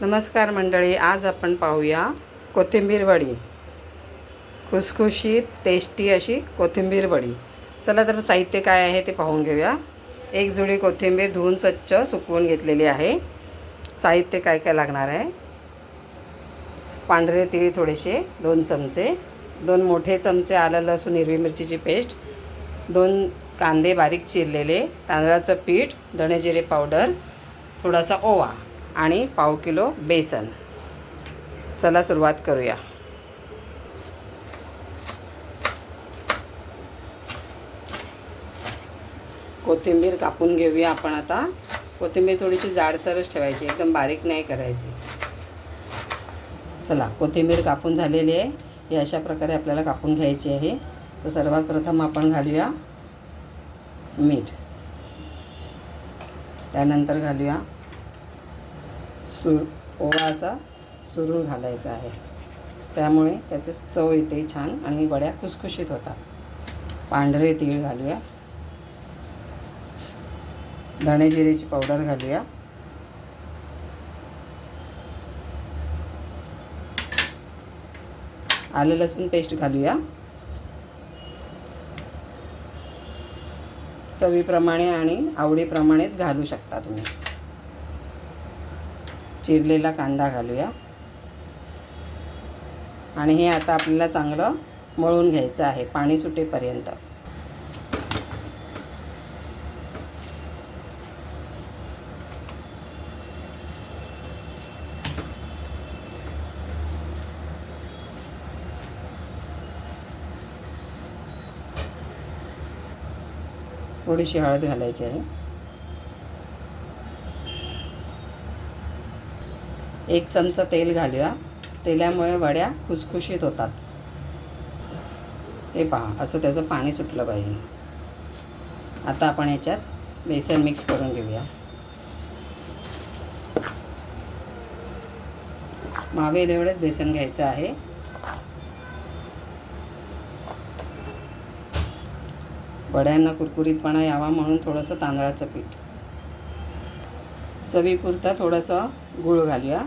नमस्कार मंडळी आज आपण पाहूया कोथिंबीर वडी. खुसखुशीत टेस्टी अशी कोथिंबीर वडी. चला तर साहित्य काय आहे ते पाहून घेऊया. एक जुडी कोथिंबीर धुवून स्वच्छ सुकवून घेतलेली आहे. साहित्य काय काय लागणार आहे? पांढरे तीळ थोडेसे दोन चमचे. दोन मोठे चमचे आलं लसूण हिरवी मिरचीची पेस्ट. दोन कांदे बारीक चिरलेले तांदळाचं पीठ धणेजिरे पावडर थोडासा ओवा. आणि पाव किलो बेसन. चला सुरुवात करूया. कोथिंबीर कापून घेऊया आपण आता. कोथिंबीर थोडीशी जाडसरच ठेवायची एकदम बारीक नाही करायची. चला कोथिंबीर कापून झालेली आहे. ही अशा प्रकारे आपल्याला कापून घ्यायची आहे. तर सर्वात प्रथम आपण घालूया मीठ. त्यानंतर घालूया चुर ओवा असा चुरून घालायचा आहे. त्यामुळे त्याचे चव येते छान आणि वड्या खुसखुशीत होतात. पांढरे तीळ घालूया. धणे जिरेची पावडर घालूया. आलं लसूण पेस्ट घालूया. चवीप्रमाणे आणि आवडीप्रमाणेच घालू शकता तुम्ही. चिरलेला कांदा घालूया. आणि हे आता आपल्याला चांगलं मळून घ्यायचं आहे पाणी सुटेपर्यंत. थोडीशी हळद घालायची आहे. एक चमचा तेल घालूया. तेलामुळे वड्या खुसखुशीत होतात. हे पहा असं त्याचं पाणी सुटलं पाहिजे. आता आपण याच्यात बेसन मिक्स करून घेऊया. मावेल एवढंच बेसन घ्यायचं आहे. वड्यांना कुरकुरीतपणा यावा म्हणून थोडंसं तांदळाचं पीठ. चवीपुरता थोडंसं गूळ घालूया.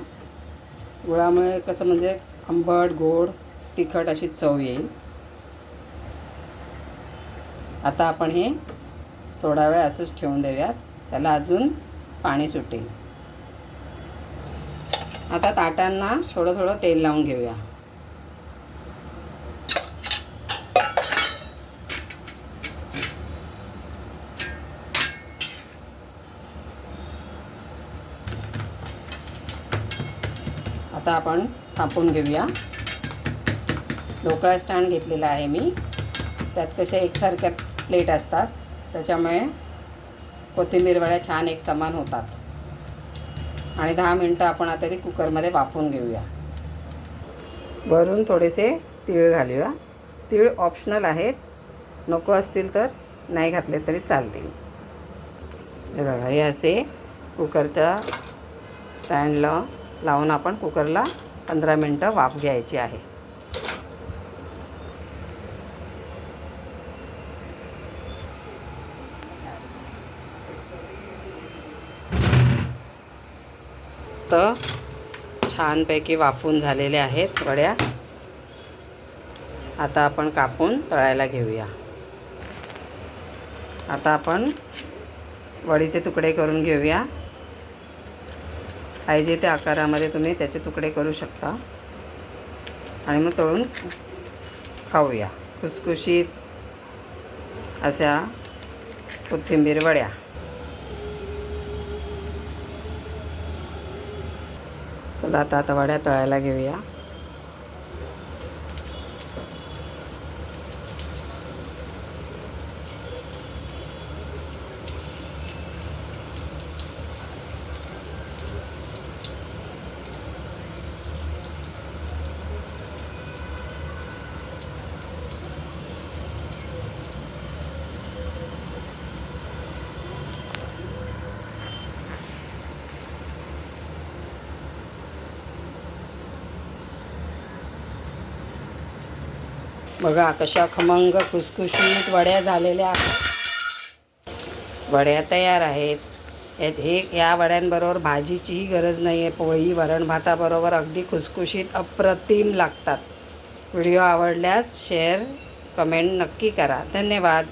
गुळामुळे कसं म्हणजे आंबट गोड तिखट अशी चव येईल. आता आपण हे थोडा वेळ असंच ठेवून देऊयात. त्याला अजून पाणी सुटेल. आता ताटांना थोडं थोडं तेल लावून घेऊया. आता आपण थापून घेऊया. ढोकळा स्टँड घेतलेला आहे मी. त्यात कशा एकसारख्या प्लेट असतात त्याच्यामुळे कोथिंबीर वड्या छान एक समान होतात. आणि दहा मिनटं आपण आता ते कुकरमध्ये वाफवून घेऊया. वरून थोडेसे तीळ घालूया. तीळ ऑप्शनल आहेत. नको असतील तर नाही घातले तरी चालतील. हे बघा हे असे कुकरच्या स्टँडला लावून आपण कुकरला पंधरा मिनटं वाफ घ्यायची आहे. तर छानपैकी वाफून झालेले आहेत वड्या. आता आपण कापून तळायला घेऊया. आता आपण वडीचे तुकडे करून घेऊया. पाहिजे त्या आकारामध्ये तुम्ही त्याचे तुकडे करू शकता. आणि मग तळून खाऊया. खुसखुशीत अशा कोथिंबीर वड्या. चला आता आता वड्या तळायला घेऊया. बघा कशा खमंग खुसखुशीत वड्या झालेल्या आहेत. वड्या तयार आहेत. यात हे या वड्यांबरोबर भाजीचीही गरज नाही आहे पोळी वरण भाताबरोबर अगदी खुसखुशीत अप्रतिम लागतात. व्हिडिओ आवडल्यास शेअर कमेंट नक्की करा. धन्यवाद.